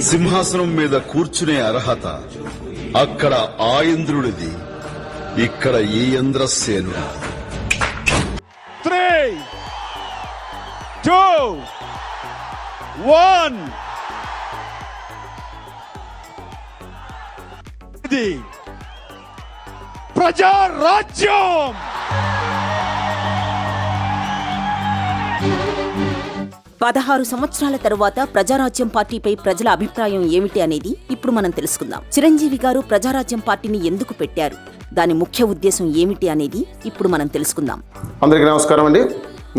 సింహాసనం మీద కూర్చునే అర్హత అక్కడ ఆ ఇంద్రుడిది ఇక్కడ ఈ ఇంద్రసేను త్రీ టూ వన్ ఇది ప్రజారాజ్యం. పదహారు సంవత్సరాల తరువాత ప్రజారాజ్యం పార్టీపై ప్రజల అభిప్రాయం ఏమిటి అనేది ఇప్పుడు మనం తెలుసుకుందాం. చిరంజీవి గారు ప్రజారాజ్యం పార్టీని ఎందుకు పెట్టారు? దాని ముఖ్య ఉద్దేశం ఏమిటి అనేది ఇప్పుడు మనం తెలుసుకుందాం. అందరికీ నమస్కారం అండి.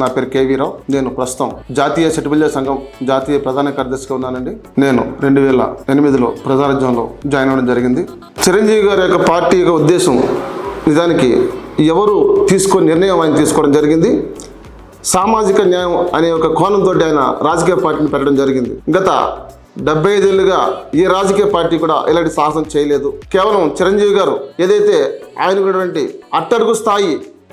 నా పేరు కేవీరావు నేను ప్రస్తుతం జాతీయ సెటిబిల్య సంఘం జాతీయ ప్రధాన కార్యదర్శిగా ఉన్నానండి. నేను రెండు వేల ఎనిమిదిలో ప్రజారాజ్యంలో జాయిన్ అవ్వడం జరిగింది. చిరంజీవి గారి యొక్క పార్టీ యొక్క ఉద్దేశం నిజానికి ఎవరు తీసుకొని నిర్ణయం ఆయన తీసుకోవడం జరిగింది. సామాజిక న్యాయం అనే ఒక కోణంతో ఆయన రాజకీయ పార్టీని పెట్టడం జరిగింది. గత డెబ్బై ఐదేళ్ళుగా ఏ రాజకీయ పార్టీ కూడా ఇలాంటి సాహసం చేయలేదు. కేవలం చిరంజీవి గారు ఏదైతే ఆయనకున్నటువంటి అట్టడుగు స్థాయి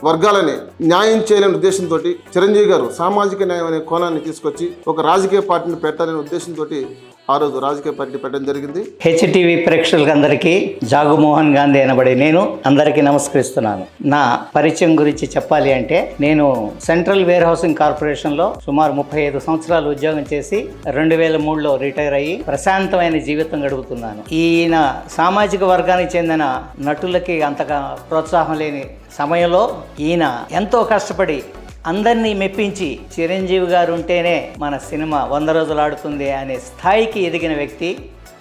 వర్గాలని న్యాయం చేయాలనే ఉద్దేశంతో చిరంజీవి గారు సామాజిక న్యాయం అనే కోణాన్ని తీసుకొచ్చి ఒక రాజకీయ పార్టీని పెట్టాలనే ఉద్దేశంతో ఆ రోజు రాజకీయ పార్టీ పెట్టడం జరిగింది. హెచ్టీవీ ప్రేక్షకులందరికీ జాగుమోహన్ గాంధీ అనబడే నేను అందరికీ నమస్కరిస్తున్నాను. నా పరిచయం గురించి చెప్పాలి అంటే నేను సెంట్రల్ వేర్ హౌసింగ్ కార్పొరేషన్లో సుమారు ముప్పై ఐదు సంవత్సరాలు ఉద్యోగం చేసి రెండు వేల మూడులో రిటైర్ అయ్యి ప్రశాంతమైన జీవితం గడుపుతున్నాను. ఈయన సామాజిక వర్గానికి చెందిన నటులకి అంతగా ప్రోత్సాహం లేని సమయంలో ఈయన ఎంతో కష్టపడి అందరినీ మెప్పించి చిరంజీవి గారు ఉంటేనే మన సినిమా వంద రోజులు ఆడుతుంది అనే స్థాయికి ఎదిగిన వ్యక్తి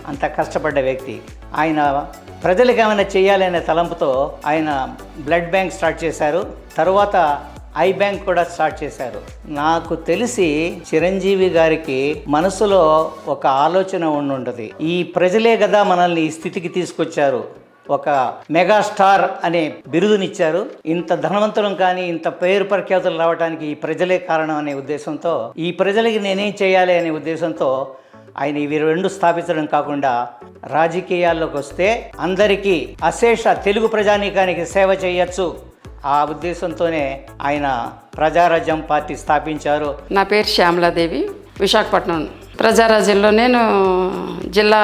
అంత కష్టపడ్డ వ్యక్తి. ఆయన ప్రజలకు ఏమైనా చేయాలనే తలంపుతో ఆయన బ్లడ్ బ్యాంక్ స్టార్ట్ చేశారు. తరువాత ఐ బ్యాంక్ కూడా స్టార్ట్ చేశారు. నాకు తెలిసి చిరంజీవి గారికి మనసులో ఒక ఆలోచన ఉండుంటుంది. ఈ ప్రజలే కదా మనల్ని ఈ స్థితికి తీసుకొచ్చారు. ఒక మెగాస్టార్ అనే బిరుదునిచ్చారు. ఇంత ధనవంతులం కానీ ఇంత పేరు ప్రఖ్యాతులు రావడానికి ఈ ప్రజలే కారణం అనే ఉద్దేశంతో ఈ ప్రజలకి నేనేం చేయాలి అనే ఉద్దేశంతో ఆయన ఇవి రెండు స్థాపించడం కాకుండా రాజకీయాల్లోకి వస్తే అందరికీ అశేష తెలుగు ప్రజానీకానికి సేవ చేయొచ్చు. ఆ ఉద్దేశంతోనే ఆయన ప్రజారాజ్యం పార్టీ స్థాపించారు. నా పేరు శ్యామలాదేవి విశాఖపట్నం ప్రజారాజ్యంలో నేను జిల్లా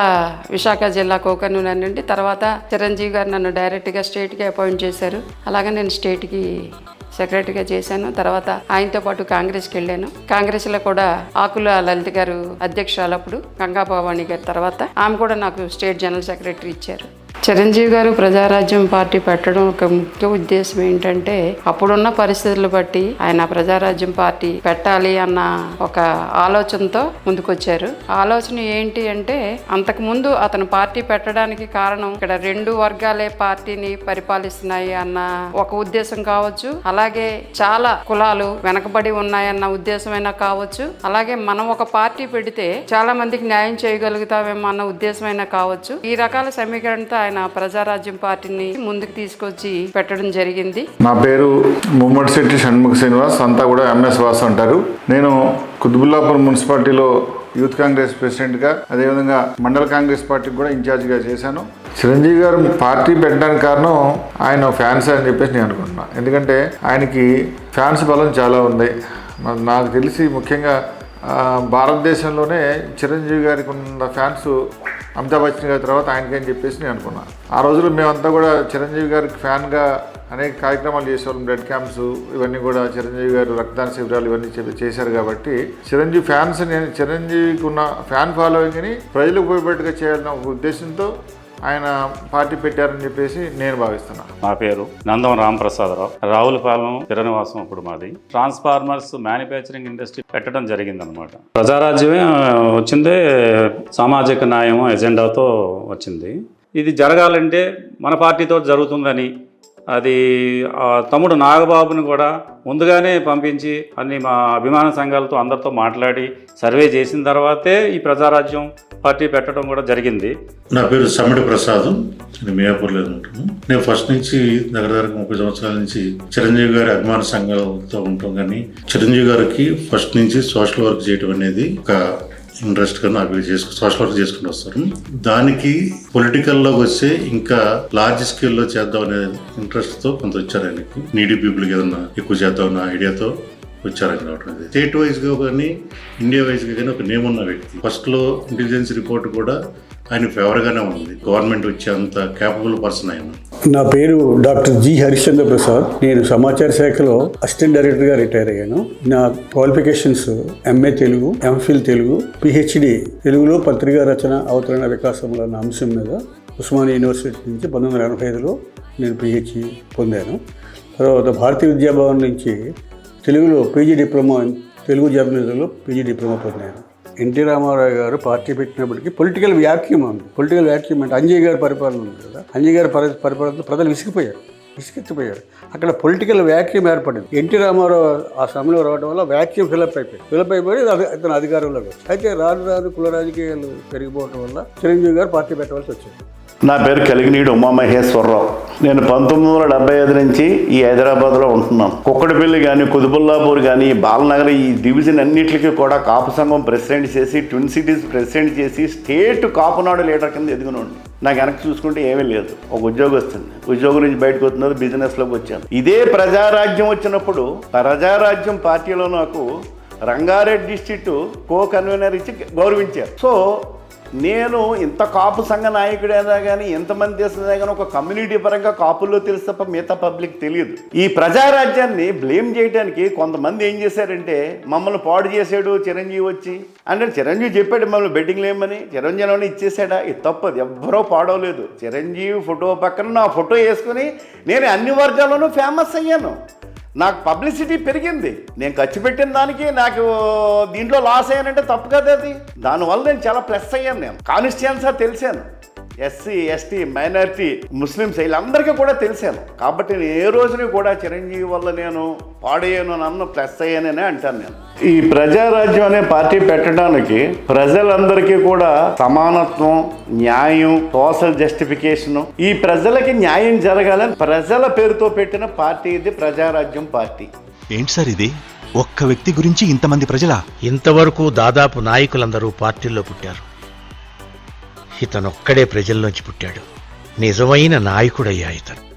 విశాఖ జిల్లా కోకర్నూలు నుండి తర్వాత చిరంజీవి గారు నన్ను డైరెక్ట్గా స్టేట్కి అపాయింట్ చేశారు. అలాగే నేను స్టేట్కి సెక్రటరీగా చేశాను. తర్వాత ఆయనతో పాటు కాంగ్రెస్కి వెళ్ళాను. కాంగ్రెస్లో కూడా ఆకుల లలిత గారు అధ్యక్షురాలప్పుడు గంగాభవాణి గంగా గారి తర్వాత ఆమె కూడా నాకు స్టేట్ జనరల్ సెక్రటరీ ఇచ్చారు. చిరంజీవి గారు ప్రజారాజ్యం పార్టీ పెట్టడం ఒక ముఖ్య ఉద్దేశం ఏంటంటే అప్పుడున్న పరిస్థితులు బట్టి ఆయన ప్రజారాజ్యం పార్టీ పెట్టాలి అన్న ఒక ఆలోచనతో ముందుకొచ్చారు. ఆలోచన ఏంటి అంటే అంతకుముందు అతను పార్టీ పెట్టడానికి కారణం ఇక్కడ రెండు వర్గాలే పార్టీని పరిపాలిస్తున్నాయి అన్న ఒక ఉద్దేశం కావచ్చు. అలాగే చాలా కులాలు వెనకబడి ఉన్నాయన్న ఉద్దేశమైనా కావచ్చు. అలాగే మనం ఒక పార్టీ పెడితే చాలా మందికి న్యాయం చేయగలుగుతామేమో అన్న ఉద్దేశమైనా కావచ్చు. ఈ రకాల సమీకరణతో ఆయన ప్రజారాజ్యం పార్టీని ముందుకు తీసుకొచ్చి పెట్టడం జరిగింది. నా పేరు ముమ్మడి శెట్టి షణ్ముఖ శ్రీనివాస్ అంతా కూడా ఎంఎస్ వాస్ అంటారు. నేను కుతుబుల్లాపూర్ మున్సిపాలిటీలో యూత్ కాంగ్రెస్ ప్రెసిడెంట్గా అదేవిధంగా మండల కాంగ్రెస్ పార్టీకి కూడా ఇన్ఛార్జ్గా చేశాను. చిరంజీవి గారు పార్టీ పెట్టడానికి కారణం ఆయన ఫ్యాన్స్ అని చెప్పేసి నేను అనుకుంటున్నాను ఎందుకంటే ఆయనకి ఫ్యాన్స్ బలం చాలా ఉంది. మరి నాకు తెలిసి ముఖ్యంగా భారతదేశంలోనే చిరంజీవి గారికి ఉన్న ఫ్యాన్స్ అమితాబ్ బచ్చన్ గారి తర్వాత ఆయనకి అని చెప్పేసి నేను అనుకున్నాను ఆ రోజుల్లో మేమంతా కూడా చిరంజీవి గారికి ఫ్యాన్గా అనేక కార్యక్రమాలు చేసేవాళ్ళం. బ్లడ్ క్యాంప్స్ ఇవన్నీ కూడా చిరంజీవి గారు రక్తదాన శిబిరాలు ఇవన్నీ చెప్పి చేశారు కాబట్టి చిరంజీవి ఫ్యాన్స్ నేను చిరంజీవికి ఉన్న ఫ్యాన్ ఫాలోయింగ్ని ప్రజలకు ఉపయోగపడేట్టుగా చేయాలన్న ఉద్దేశంతో ఆయన పార్టీ పెట్టారని చెప్పేసి నేను భావిస్తున్నాను నా పేరు నందం రామప్రసాదరావు. రావులపాలెం తిరనివాసం ఇప్పుడు మాది. ట్రాన్స్ఫార్మర్స్ మ్యానుఫ్యాక్చరింగ్ ఇండస్ట్రీ పెట్టడం జరిగిందనమాట ప్రజారాజ్యమే వచ్చిందే సామాజిక న్యాయం ఎజెండాతో వచ్చింది. ఇది జరగాలంటే మన పార్టీతో జరుగుతుందని అది తమ్ముడు నాగబాబుని కూడా ముందుగానే పంపించి అన్ని మా అభిమాన సంఘాలతో అందరితో మాట్లాడి సర్వే చేసిన తర్వాతే ఈ ప్రజారాజ్యం పార్టీ పెట్టడం కూడా జరిగింది. నా పేరు సమ్మిడి ప్రసాద్. నేను మియాపూర్లో ఉంటాను నేను ఫస్ట్ నుంచి దగ్గర దగ్గర ముప్పై సంవత్సరాల నుంచి చిరంజీవి గారి అభిమాన సంఘాలతో ఉంటాం కానీ చిరంజీవి గారికి ఫస్ట్ నుంచి సోషల్ వర్క్ చేయడం అనేది ఒక ఇంట్రెస్ట్గా నాకు చేసుకు సోషల్ వర్క్ చేసుకుంటూ వస్తారు. దానికి పొలిటికల్లోకి వస్తే ఇంకా లార్జ్ స్కేల్లో చేద్దాం అనే ఇంట్రెస్ట్తో కొంత వచ్చారు ఆయనకి. నీడీ పీపుల్కి ఏదన్నా ఎక్కువ చేద్దాం అన్న ఐడియాతో ఉచ్చారం కావడం స్టేట్ వైజ్గా కానీ ఇండియా వైజ్గా కానీ ఒక నేమ్ ఉన్న వ్యక్తి. ఫస్ట్లో ఇంటెలిజెన్స్ రిపోర్ట్ కూడా ఆయన ఫేవర్గానే ఉంది గవర్నమెంట్ వచ్చే అంత క్యాపబుల్ పర్సన్ ఆయన. నా పేరు డాక్టర్ జి హరిశ్చంద్ర ప్రసాద్. నేను సమాచార శాఖలో అసిస్టెంట్ డైరెక్టర్గా రిటైర్ అయ్యాను. నా qualifications MA Telugu MPhil Telugu PhD తెలుగులో పత్రికా రచన అవతరణ వికాసంలో అన్న అంశం మీద ఉస్మానియా యూనివర్సిటీ నుంచి పంతొమ్మిది వందల ఎనభై ఐదులో నేను పిహెచ్డి పొందాను. తర్వాత భారతీయ విద్యాభవన్ నుంచి తెలుగులో పీజీ డిప్లొమా తెలుగు జర్నలిజంలో పీజీ డిప్లొమా పొందాను ఎన్టీ రామారావు గారు పార్టీ పెట్టినప్పటికీ పొలిటికల్ వ్యాక్యూమ్ ఉంది. పొలిటికల్ వ్యాక్యూమ్ అంటే అంజయ్ గారి పరిపాలన ఉంది కదా. అంజయ్ గారి పరి పరిపాలనతో ప్రజలు విసిగిపోయారు. విసిగెత్తిపోయారు. అక్కడ పొలిటికల్ వ్యాక్యూమ్ ఏర్పడింది. ఎన్టీ రామారావు ఆ సమయంలో రావడం వల్ల వ్యాక్యూమ్ ఫిలప్ అయిపోయింది. ఫిలప్ అయిపోయి అది- అధికారంలోకి వచ్చాడు. అయితే రాను రాను కుల రాజకీయాలు పెరిగిపోవడం వల్ల చిరంజీవి గారు పార్టీ పెట్టవలసి వచ్చింది. నా పేరు కలిగినీడు ఉమామహేశ్వరరావు. నేను పంతొమ్మిది వందల డెబ్బై ఐదు నుంచి ఈ హైదరాబాద్లో ఉంటున్నాను. కుక్కడపల్లి కానీ కుదుబుల్లాపూర్ కానీ బాలనగర్ ఈ డివిజన్ అన్నిటికీ కూడా కాపు సంఘం ప్రెసిడెంట్ చేసి ట్విన్ సిటీస్ ప్రెసిడెంట్ చేసి స్టేట్ కాపునాడు లీడర్ కింద ఎదుగునండి నాకు వెనక్కి చూసుకుంటే ఏమీ లేదు. ఒక ఉద్యోగం వస్తుంది. ఉద్యోగం నుంచి బయటకు వస్తున్నది బిజినెస్లోకి వచ్చాను ఇదే ప్రజారాజ్యం వచ్చినప్పుడు ప్రజారాజ్యం పార్టీలో నాకు రంగారెడ్డి డిస్ట్రిక్ట్ కో కన్వీనర్ ఇచ్చి గౌరవించారు. సో నేను ఇంత కాపు సంఘ నాయకుడైనా కానీ ఎంతమంది చేసినా కానీ ఒక కమ్యూనిటీ పరంగా కాపుల్లో తెలుసు తప్ప మిగతా పబ్లిక్ తెలియదు. ఈ ప్రజారాజ్యాన్ని బ్లేమ్ చేయడానికి కొంతమంది ఏం చేశారంటే మమ్మల్ని పాడు చేశాడు చిరంజీవి వచ్చి. అంటే చిరంజీవి చెప్పాడు మమ్మల్ని బెట్టింగ్ లేమని చిరంజీవి ఇచ్చేసాడా ఇది తప్పదు ఎవ్వరూ పాడవలేదు. చిరంజీవి ఫోటో పక్కన నా ఫోటో వేసుకుని నేను అన్ని వర్గాల్లోనూ ఫేమస్ అయ్యాను. నాకు పబ్లిసిటీ పెరిగింది. నేను ఖర్చు పెట్టిన దానికి నాకు దీంట్లో లాస్ అయ్యానంటే తప్పు కదా అది. దానివల్ల నేను చాలా ప్లస్ అయ్యాను నేను. కాన్స్టిట్యున్సా తెలిసాను. ఎస్సీ ఎస్టీ మైనారిటీ ముస్లిమ్స్ వీళ్ళందరికీ కూడా తెలిసాను. కాబట్టి నేను ఏ రోజుని కూడా చిరంజీవి వల్ల నేను పాడయ్యాను నన్ను ప్లస్ అయ్యాననే అంటాను నేను. ఈ ప్రజారాజ్యం అనే పార్టీ పెట్టడానికి ప్రజలందరికీ కూడా సమానత్వం న్యాయం సోషల్ జస్టిఫికేషన్ ఈ ప్రజలకి న్యాయం జరగాలని ప్రజల పేరుతో పెట్టిన పార్టీ ఇది ప్రజారాజ్యం పార్టీ. ఏంటి సార్ ఇది? ఒక్క వ్యక్తి గురించి ఇంతమంది ప్రజలా? ఇంతవరకు దాదాపు నాయకులందరూ పార్టీల్లో పుట్టారు. ఇతనొక్కడే ప్రజల్లోంచి పుట్టాడు. నిజమైన నాయకుడయ్యా ఇతను.